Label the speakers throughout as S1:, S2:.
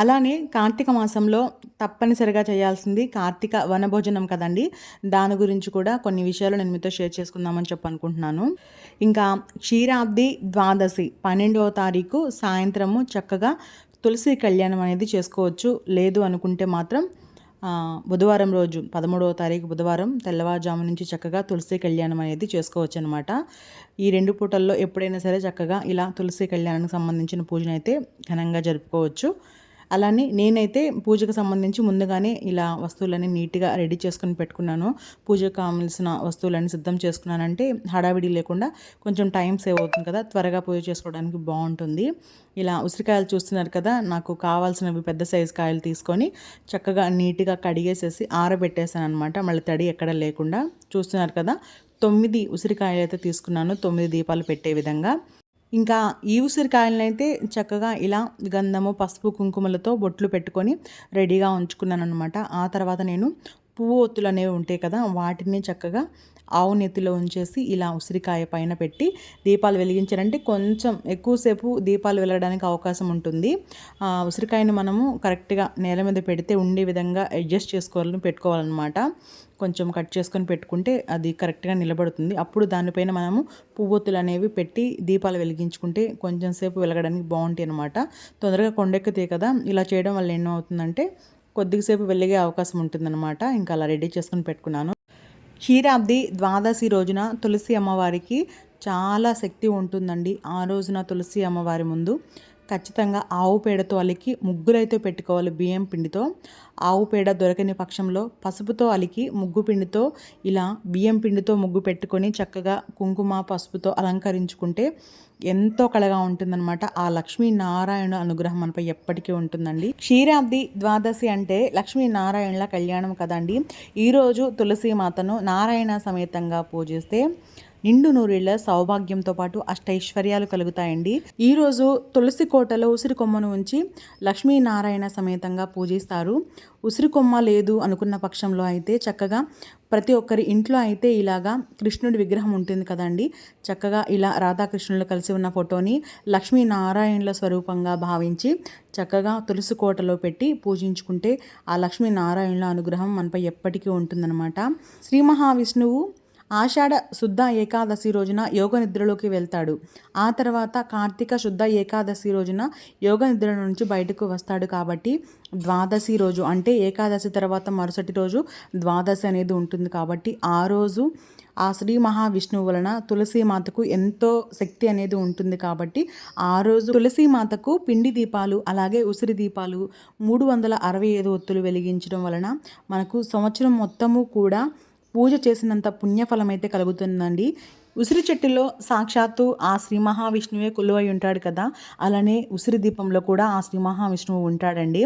S1: అలానే కార్తీక మాసంలో తప్పనిసరిగా చేయాల్సింది కార్తీక వనభోజనం కదండి. దాని గురించి కూడా కొన్ని విషయాలు నేను మీతో షేర్ చేసుకుందామని చెప్పనుకుంటున్నాను ఇంకా క్షీరాబ్ది ద్వాదశి పన్నెండవ తారీఖు సాయంత్రము చక్కగా తులసి కళ్యాణం అనేది చేసుకోవచ్చు. లేదు అనుకుంటే మాత్రం బుధవారం రోజు పదమూడవ తారీఖు బుధవారం తెల్లవారుజాము నుంచి చక్కగా తులసి కళ్యాణం అనేది చేసుకోవచ్చు అనమాట ఈ రెండు పూటల్లో ఎప్పుడైనా సరే చక్కగా ఇలా తులసి కళ్యాణానికి సంబంధించిన పూజను అయితే ఘనంగా జరుపుకోవచ్చు. అలానే నేనైతే పూజకు సంబంధించి ముందుగానే ఇలా వస్తువులన్నీ నీట్గా రెడీ చేసుకొని పెట్టుకున్నాను. పూజకు కావాల్సిన వస్తువులన్నీ సిద్ధం చేసుకున్నానంటే హడావిడి లేకుండా కొంచెం టైం సేవ్ అవుతుంది కదా త్వరగా పూజ చేసుకోవడానికి బాగుంటుంది. ఇలా ఉసిరికాయలు చూస్తున్నారు కదా నాకు కావాల్సినవి పెద్ద సైజు కాయలు తీసుకొని చక్కగా నీట్గా కడిగేసేసి ఆరబెట్టేసాను అనమాట మళ్ళీ తడి ఎక్కడ లేకుండా చూస్తున్నారు కదా తొమ్మిది ఉసిరికాయలు అయితే తీసుకున్నాను తొమ్మిది దీపాలు పెట్టే విధంగా. ఇంకా ఈ ఉసిరికాయలనైతే చక్కగా ఇలా గంధము పసుపు కుంకుమలతో బొట్లు పెట్టుకొని రెడీగా ఉంచుకున్నాను అనమాట ఆ తర్వాత నేను పువ్వు ఒత్తులు అనేవి ఉంటాయి కదా వాటిని చక్కగా ఆవు నెత్తిలో ఉంచేసి ఇలా ఉసిరికాయ పైన పెట్టి దీపాలు వెలిగించారంటే కొంచెం ఎక్కువసేపు దీపాలు వెలగడానికి అవకాశం ఉంటుంది. ఉసిరికాయని మనము కరెక్ట్గా నేల మీద పెడితే ఉండే విధంగా అడ్జస్ట్ చేసుకోవాలని పెట్టుకోవాలన్నమాట. కొంచెం కట్ చేసుకొని పెట్టుకుంటే అది కరెక్ట్గా నిలబడుతుంది. అప్పుడు దానిపైన మనము పువ్వొత్తులు అనేవి పెట్టి దీపాలు వెలిగించుకుంటే కొంచెం సేపు వెలగడానికి బాగుంటాయి అనమాట తొందరగా కొండెక్కుతాయి కదా ఇలా చేయడం వల్ల ఏమవుతుందంటే కొద్దిసేపు వెలిగే అవకాశం ఉంటుందన్నమాట. ఇంకా అలా రెడీ చేసుకొని పెట్టుకున్నాను. క్షీరాబ్ది ద్వాదశి రోజున తులసి అమ్మవారికి చాలా శక్తి ఉంటుందండి. ఆ రోజున తులసి అమ్మవారి ముందు ఖచ్చితంగా ఆవు పేడతో అలికి ముగ్గులైతే పెట్టుకోవాలి బియ్యం పిండితో. ఆవు పేడ దొరకని పక్షంలో పసుపుతో అలికి ముగ్గు పిండితో ఇలా బియ్యం పిండితో ముగ్గు పెట్టుకొని చక్కగా కుంకుమ పసుపుతో అలంకరించుకుంటే ఎంతో కళగా ఉంటుందన్నమాట. ఆ లక్ష్మీ నారాయణ అనుగ్రహం మనపై ఎప్పటికీ ఉంటుందండి. క్షీరాబ్ది ద్వాదశి అంటే లక్ష్మీ నారాయణల కళ్యాణం కదండి. ఈరోజు తులసి మాతను నారాయణ సమేతంగా పూజిస్తే నిండు నూరేళ్ళ సౌభాగ్యంతో పాటు అష్టైశ్వర్యాలు కలుగుతాయండి. ఈరోజు తులసి కోటలో ఉసిరి కొమ్మను ఉంచి లక్ష్మీనారాయణ సమేతంగా పూజిస్తారు. ఉసిరి కొమ్మ లేదు అనుకున్న పక్షంలో అయితే చక్కగా ప్రతి ఒక్కరి ఇంట్లో అయితే ఇలాగా కృష్ణుడి విగ్రహం ఉంటుంది కదండి. చక్కగా ఇలా రాధాకృష్ణులు కలిసి ఉన్న ఫోటోని లక్ష్మీనారాయణుల స్వరూపంగా భావించి చక్కగా తులసి కోటలో పెట్టి పూజించుకుంటే ఆ లక్ష్మీనారాయణుల అనుగ్రహం మనపై ఎప్పటికీ ఉంటుందన్నమాట. శ్రీ మహావిష్ణువు ఆషాఢ శుద్ధ ఏకాదశి రోజున యోగ నిద్రలోకి వెళ్తాడు. ఆ తర్వాత కార్తీక శుద్ధ ఏకాదశి రోజున యోగ నిద్ర నుంచి బయటకు వస్తాడు కాబట్టి ద్వాదశి రోజు అంటే ఏకాదశి తర్వాత మరుసటి రోజు ద్వాదశి అనేది ఉంటుంది కాబట్టి ఆ రోజు ఆ శ్రీ మహావిష్ణువు వలన తులసీమాతకు ఎంతో శక్తి అనేది ఉంటుంది కాబట్టి ఆ రోజు తులసి మాతకు పిండి దీపాలు అలాగే ఉసిరి దీపాలు మూడు వందల అరవై ఐదు ఒత్తులు వెలిగించడం వలన మనకు సంవత్సరం మొత్తము కూడా పూజ చేసినంత పుణ్యఫలం అయితే కలుగుతుందండి. ఉసిరి చెట్టులో సాక్షాత్తు ఆ శ్రీ మహావిష్ణువే కొలువై ఉంటాడు కదా. అలానే ఉసిరి దీపంలో కూడా ఆ శ్రీ మహావిష్ణువు ఉంటాడండి.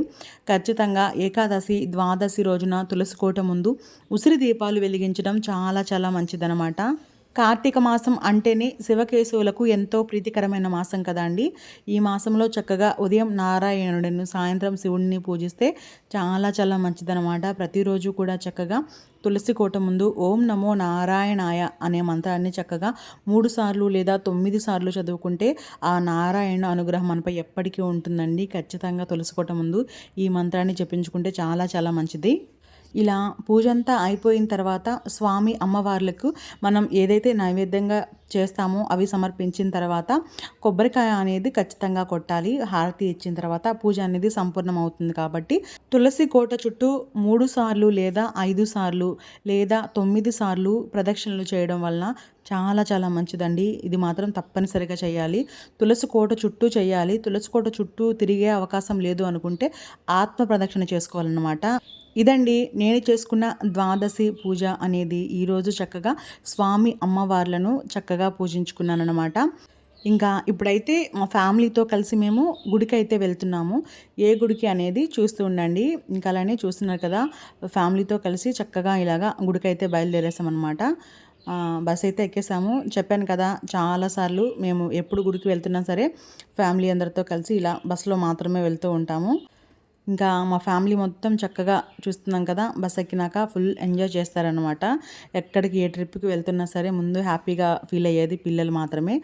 S1: ఖచ్చితంగా ఏకాదశి ద్వాదశి రోజున తులసి కోట ముందు ఉసిరి దీపాలు వెలిగించడం చాలా చాలా మంచిదనమాట కార్తీక మాసం అంటేనే శివకేశవులకు ఎంతో ప్రీతికరమైన మాసం కదా అండి. ఈ మాసంలో చక్కగా ఉదయం నారాయణుడిని సాయంత్రం శివుడిని పూజిస్తే చాలా చాలా మంచిదనమాట ప్రతిరోజు కూడా చక్కగా తులసి కోట ముందు ఓం నమో నారాయణాయ అనే మంత్రాన్ని చక్కగా మూడు సార్లు లేదా తొమ్మిది సార్లు చదువుకుంటే ఆ నారాయణ అనుగ్రహం మనపై ఎప్పటికీ ఉంటుందండి. ఖచ్చితంగా తులసి కోట ముందు ఈ మంత్రాన్ని చెప్పించుకుంటే చాలా చాలా మంచిది. ఇలా పూజంతా అయిపోయిన తర్వాత స్వామి అమ్మవార్లకు మనం ఏదైతే నైవేద్యంగా చేస్తామో అవి సమర్పించిన తర్వాత కొబ్బరికాయ అనేది ఖచ్చితంగా కొట్టాలి. హారతి ఇచ్చిన తర్వాత పూజ అనేది సంపూర్ణం అవుతుంది కాబట్టి తులసి కోట చుట్టూ మూడు సార్లు లేదా ఐదు సార్లు లేదా తొమ్మిది సార్లు ప్రదక్షిణలు చేయడం వలన చాలా చాలా మంచిదండి. ఇది మాత్రం తప్పనిసరిగా చేయాలి. తులసి కోట చుట్టూ చేయాలి. తులసి కోట చుట్టూ తిరిగే అవకాశం లేదు అనుకుంటే ఆత్మ ప్రదక్షిణ చేసుకోవాలన్నమాట. ఇదండి. నేను చేసుకున్న ద్వాదశి పూజ అనేది. ఈరోజు చక్కగా స్వామి అమ్మవార్లను చక్కగా పూజించుకున్నాను అనమాట ఇంకా ఇప్పుడైతే మా ఫ్యామిలీతో కలిసి మేము గుడికి అయితే వెళ్తున్నాము. ఏ గుడికి అనేది చూస్తూ ఉండండి. ఇంకా అలానే చూస్తున్నారు కదా ఫ్యామిలీతో కలిసి చక్కగా ఇలాగా గుడికి అయితే బయలుదేరేసామన్నమాట బస్ అయితే ఎక్కేసాము. చెప్పాను కదా చాలాసార్లు మేము ఎప్పుడు గుడికి వెళ్తున్నా సరే ఫ్యామిలీ అందరితో కలిసి ఇలా బస్సులో మాత్రమే వెళ్తూ ఉంటాము. ఇంకా మా ఫ్యామిలీ మొత్తం చక్కగా చూస్తున్నాం కదా బస్ ఎక్కినాక ఫుల్ ఎంజాయ్ చేస్తారనమాట ఎక్కడికి ఏ ట్రిప్కి వెళ్తున్నా సరే ముందు హ్యాపీగా ఫీల్ అయ్యేది పిల్లలు మాత్రమే.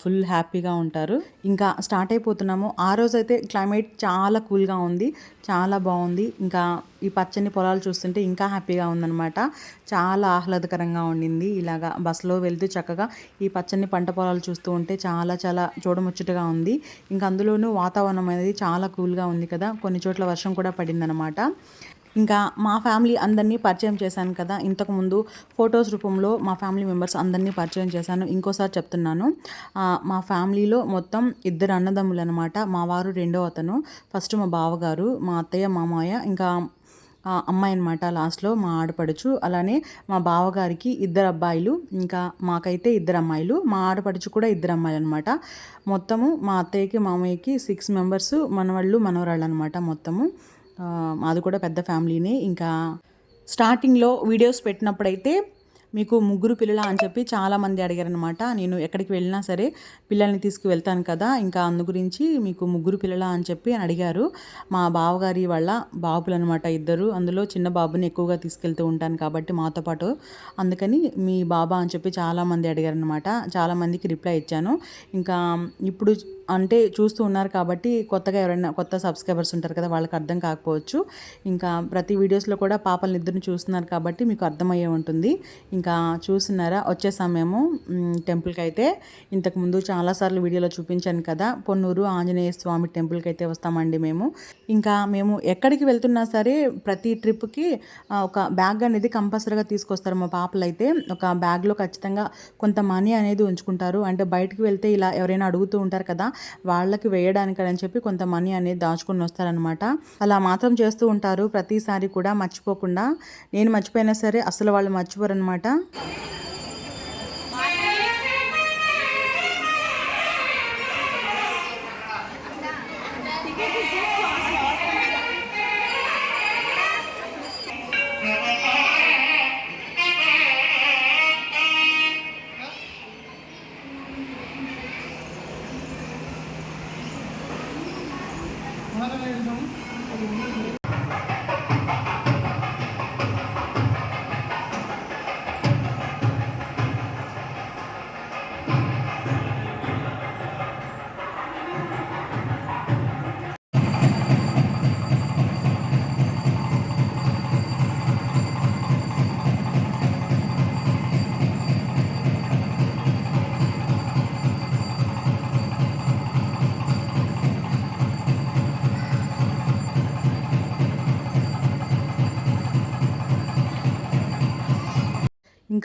S1: ఫుల్ హ్యాపీగా ఉంటారు. ఇంకా స్టార్ట్ అయిపోతున్నాము. ఆ రోజు అయితే క్లైమేట్ చాలా కూల్గా ఉంది చాలా బాగుంది. ఇంకా ఈ పచ్చని పొలాలు చూస్తుంటే ఇంకా హ్యాపీగా ఉందన్నమాట. చాలా ఆహ్లాదకరంగా ఉండింది. ఇలాగా బస్సులో వెళ్తూ చక్కగా ఈ పచ్చని పంట పొలాలు చూస్తూ ఉంటే చాలా చాలా చూడముచ్చటగా ఉంది. ఇంకా అందులోనూ వాతావరణం అనేది చాలా కూల్గా ఉంది కదా. కొన్ని చోట్ల వర్షం కూడా పడిందనమాట ఇంకా మా ఫ్యామిలీ అందరినీ పరిచయం చేశాను కదా. ఇంతకుముందు ఫొటోస్ రూపంలో మా ఫ్యామిలీ మెంబర్స్ అందరినీ పరిచయం చేశాను. ఇంకోసారి చెప్తున్నాను. మా ఫ్యామిలీలో మొత్తం ఇద్దరు అన్నదమ్ములు అనమాట మా వారు రెండో అతను ఫస్ట్ మా బావగారు మా అత్తయ్య మామయ్య ఇంకా అమ్మాయి అనమాట లాస్ట్లో మా ఆడపడుచు. అలానే మా బావగారికి ఇద్దరు అబ్బాయిలు ఇంకా మాకైతే ఇద్దరు అమ్మాయిలు మా ఆడపడుచు కూడా ఇద్దరు అమ్మాయిలు అనమాట మొత్తము మా అత్తయ్యకి మామయ్యకి సిక్స్ మెంబర్స్ మనవాళ్ళు మనవరాళ్ళు అనమాట మొత్తము మాది కూడా పెద్ద ఫ్యామిలీనే. ఇంకా స్టార్టింగ్లో వీడియోస్ పెట్టినప్పుడైతే మీకు ముగ్గురు పిల్లల అని చెప్పి చాలామంది అడిగారనమాట నేను ఎక్కడికి వెళ్ళినా సరే పిల్లల్ని తీసుకువెళ్తాను కదా ఇంకా అందు గురించి మీకు ముగ్గురు పిల్లల అని చెప్పి అడిగారు. మా బావగారి వాళ్ళ బాబులు అనమాట ఇద్దరు. అందులో చిన్న బాబుని ఎక్కువగా తీసుకెళ్తూ ఉంటాను కాబట్టి మాతో పాటు. అందుకని మీ బాబా అని చెప్పి చాలామంది అడిగారనమాట చాలామందికి రిప్లై ఇచ్చాను. ఇంకా ఇప్పుడు అంటే చూస్తూ ఉన్నారు కాబట్టి కొత్తగా ఎవరైనా కొత్త సబ్స్క్రైబర్స్ ఉంటారు కదా వాళ్ళకి అర్థం కాకపోవచ్చు. ఇంకా ప్రతి వీడియోస్లో కూడా పాపల ఇద్దరిని చూస్తున్నారు కాబట్టి మీకు అర్థమయ్యే ఉంటుంది. ఇంకా చూస్తున్నారా? వచ్చే సమయము టెంపుల్కి అయితే ఇంతకుముందు చాలాసార్లు వీడియోలో చూపించాను కదా పొన్నూరు ఆంజనేయ స్వామి టెంపుల్కి అయితే వస్తామండి మేము. ఇంకా మేము ఎక్కడికి వెళ్తున్నా సరే ప్రతి ట్రిప్కి ఒక బ్యాగ్ అనేది కంపల్సరీగా తీసుకొస్తారు మా పాపలు అయితే ఒక బ్యాగ్లో ఖచ్చితంగా కొంత మనీ అనేది ఉంచుకుంటారు. అంటే బయటకు వెళ్తే ఇలా ఎవరైనా అడుగుతూ ఉంటారు కదా వాళ్ళకి వేయడానికి అని చెప్పి కొంత మనీ అనేది దాచుకుని వస్తారనమాట అలా మాత్రం చేస్తూ ఉంటారు. ప్రతిసారి కూడా మర్చిపోకుండా. నేను మర్చిపోయినా సరే అసలు వాళ్ళు మర్చిపోరు అనమాట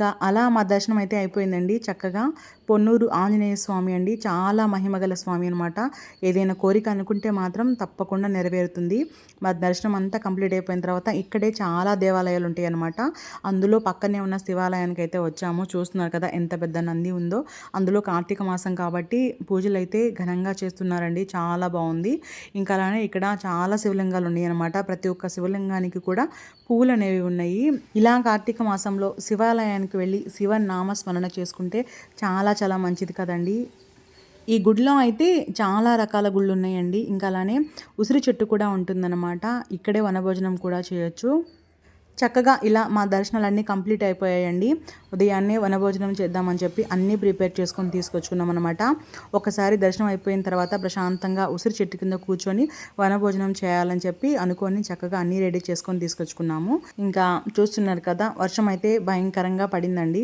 S1: ఇంకా అలా మా దర్శనం అయితే అయిపోయిందండి. చక్కగా పొన్నూరు ఆంజనేయ స్వామి అండి. చాలా మహిమగల స్వామి అనమాట ఏదైనా కోరిక అనుకుంటే మాత్రం తప్పకుండా నెరవేరుతుంది. మా దర్శనం అంతా కంప్లీట్ అయిపోయిన తర్వాత ఇక్కడే చాలా దేవాలయాలు ఉంటాయి అనమాట అందులో పక్కనే ఉన్న శివాలయానికి అయితే వచ్చాము. చూస్తున్నారు కదా ఎంత పెద్ద నంది ఉందో. అందులో కార్తీక మాసం కాబట్టి పూజలు అయితే ఘనంగా చేస్తున్నారండి. చాలా బాగుంది. ఇంకా అలానే ఇక్కడ చాలా శివలింగాలు ఉన్నాయి అనమాట ప్రతి ఒక్క శివలింగానికి కూడా పూలు అనేవి ఉన్నాయి. ఇలా కార్తీక మాసంలో శివాలయానికి దేవాలయానికి వెళ్ళి శివ నామస్మరణ చేసుకుంటే చాలా చాలా మంచిది కదండి. ఈ గుడిలో అయితే చాలా రకాల గుళ్ళు ఉన్నాయండి. ఇంకా అలానే ఉసిరి చెట్టు కూడా ఉంటుందన్నమాట. ఇక్కడే వనభోజనం కూడా చేయొచ్చు. చక్కగా ఇలా మా దర్శనాలన్నీ కంప్లీట్ అయిపోయాయండి. ఉదయాన్నే వనభోజనం చేద్దామని చెప్పి అన్నీ ప్రిపేర్ చేసుకొని తీసుకొచ్చుకున్నాం అనమాట ఒకసారి దర్శనం అయిపోయిన తర్వాత ప్రశాంతంగా ఉసిరి చెట్టు కింద కూర్చొని వనభోజనం చేయాలని చెప్పి అనుకొని చక్కగా అన్నీ రెడీ చేసుకొని తీసుకొచ్చుకున్నాము. ఇంకా చూస్తున్నారు కదా వర్షం అయితే భయంకరంగా పడిందండి.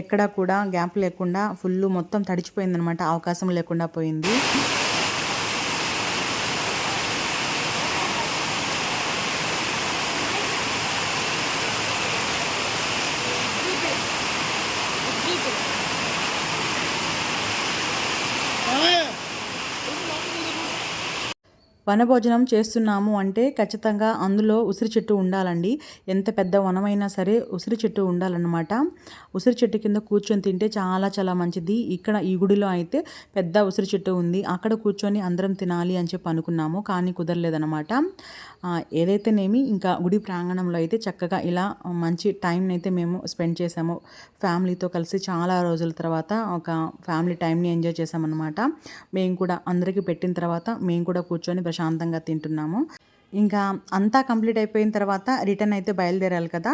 S1: ఎక్కడా కూడా గ్యాప్ లేకుండా ఫుల్ మొత్తం తడిచిపోయిందనమాట అవకాశం లేకుండా పోయింది. వనభోజనం చేస్తున్నాము అంటే ఖచ్చితంగా అందులో ఉసిరి చెట్టు ఉండాలండి. ఎంత పెద్ద వనమైనా సరే ఉసిరి చెట్టు ఉండాలన్నమాట. ఉసిరి చెట్టు కింద కూర్చొని తింటే చాలా చాలా మంచిది. ఇక్కడ ఈ గుడిలో అయితే పెద్ద ఉసిరి చెట్టు ఉంది. అక్కడ కూర్చొని అందరం తినాలి అని చెప్పి అనుకున్నాము కానీ కుదరలేదనమాట ఏదైతేనేమి ఇంకా గుడి ప్రాంగణంలో అయితే చక్కగా ఇలా మంచి టైంని అయితే మేము స్పెండ్ చేసాము. ఫ్యామిలీతో కలిసి చాలా రోజుల తర్వాత ఒక ఫ్యామిలీ టైంని ఎంజాయ్ చేసామన్నమాట. మేము కూడా అందరికీ పెట్టిన తర్వాత మేము కూడా కూర్చొని ప్రశాంతంగా తింటున్నాము. ఇంకా అంతా కంప్లీట్ అయిపోయిన తర్వాత రిటర్న్ అయితే బయలుదేరాలి కదా.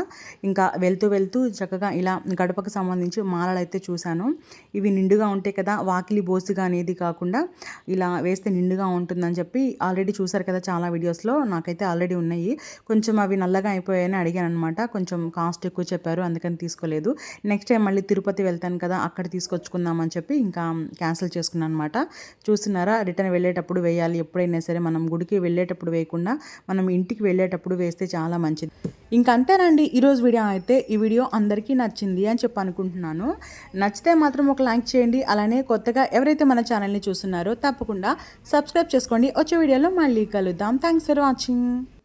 S1: ఇంకా వెళ్తూ వెళ్తూ చక్కగా ఇలా గడపకు సంబంధించి మాలలు అయితే చూశాను. ఇవి నిండుగా ఉంటాయి కదా వాకిలి బోసుగా అనేది కాకుండా ఇలా వేస్తే నిండుగా ఉంటుందని చెప్పి ఆల్రెడీ చూశారు కదా చాలా వీడియోస్లో నాకైతే ఆల్రెడీ ఉన్నాయి. కొంచెం అవి నల్లగా అయిపోయాయని అడిగాను అనమాట కొంచెం కాస్ట్ ఎక్కువ చెప్పారు అందుకని తీసుకోలేదు. నెక్స్ట్ టైం మళ్ళీ తిరుపతి వెళ్తాను కదా అక్కడ తీసుకొచ్చుకుందామని చెప్పి ఇంకా క్యాన్సిల్ చేసుకున్నాను అనమాట చూస్తున్నారా రిటర్న్ వెళ్ళేటప్పుడు వేయాలి ఎప్పుడైనా సరే మనం గుడికి వెళ్ళేటప్పుడు వేయకుండా మనం ఇంటికి వెళ్ళేటప్పుడు వేస్తే చాలా మంచిది. ఇంకా అంతేనండి ఈరోజు వీడియో అయితే ఈ వీడియో అందరికీ నచ్చింది అని చెప్పి అనుకుంటున్నాను. నచ్చితే మాత్రం ఒక లైక్ చేయండి అలానే కొత్తగా ఎవరైతే మన ఛానల్ని చూస్తున్నారో తప్పకుండా సబ్స్క్రైబ్ చేసుకోండి. వచ్చే వీడియోలో మళ్ళీ కలుద్దాం. Thanks for watching.